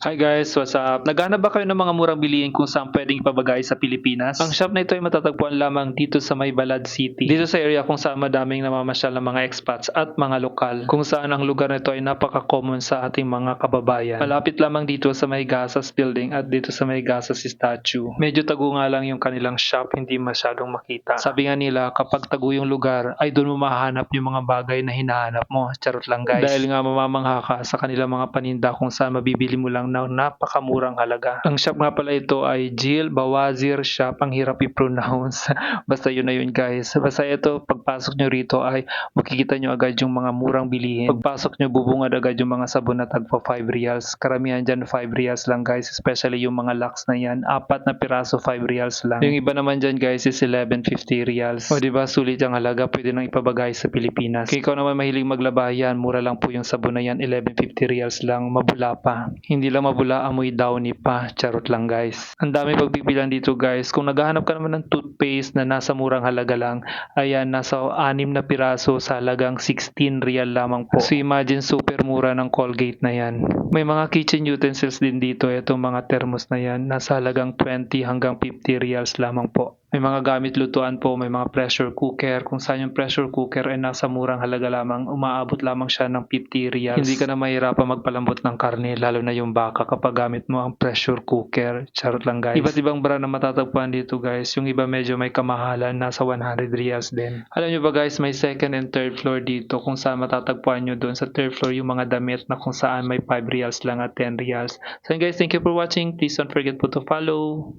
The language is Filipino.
Hi guys, what's up? Naghanap ba kayo ng mga murang bilihin kung saan pwedeng ipabagay sa Pilipinas? Ang shop na ito ay matatagpuan lamang dito sa may Balad City. Dito sa area kung saan madaming namamasyal ng mga expats at mga lokal. Kung saan ang lugar na ito ay napaka-common sa ating mga kababayan. Malapit lamang dito sa may Gasas Building at dito sa may Gasas Statue. Medyo tago nga lang yung kanilang shop, hindi masyadong makita. Sabi nga nila, kapag tago yung lugar, ay doon mo mahanap yung mga bagay na hinahanap mo. Charot lang guys. Dahil nga mamamangha ka sa kanilang mga paninda kung saan mabibili mo lang na napakamurang halaga. Ang shop nga pala ito ay Jill Bawazir Shop. Ang hirap i-pronounce. Basta yun na yun guys. Basta ito, pagpasok nyo rito ay makikita nyo agad yung mga murang bilihin. Pagpasok nyo, bubungad agad yung mga sabon na tagpa 5 reals. Karamihan dyan 5 reals lang guys. Especially yung mga locks na yan. Apat na piraso 5 reals lang. Yung iba naman dyan guys is 11.50 reals. O diba, sulit ang halaga. Pwede nang ipabagay sa Pilipinas. Kung ikaw naman mahilig maglaba yan, mura lang po yung sabon na yan. 11.50 reals lang. Mabula pa. Hindi lang mabula, amoy downy pa. Charot lang guys. Ang dami pagbibilang dito guys. Kung naghahanap ka naman ng toothpaste na nasa murang halaga lang, ayan, nasa 6 na piraso sa halagang 16 real lamang po. So imagine super mura ng Colgate na yan. May mga kitchen utensils din dito. Itong mga thermos na yan, nasa halagang 20 hanggang 50 reals lamang po. May mga gamit lutuan po, may mga pressure cooker. Kung saan yung pressure cooker ay nasa murang halaga lamang, umaabot lamang siya ng 50 reals. Hindi ka na mahirapan magpalambot ng karne, lalo na yung baka kapag gamit mo ang pressure cooker. Charot lang guys. Iba't ibang brand na matatagpuan dito guys. Yung iba medyo may kamahalan, nasa 100 reals din. Alam nyo ba guys, may second and third floor dito kung saan matatagpuan nyo doon sa third floor yung mga damit na kung saan may 5 reals lang at 10 reals. So guys, thank you for watching. Please don't forget po to follow.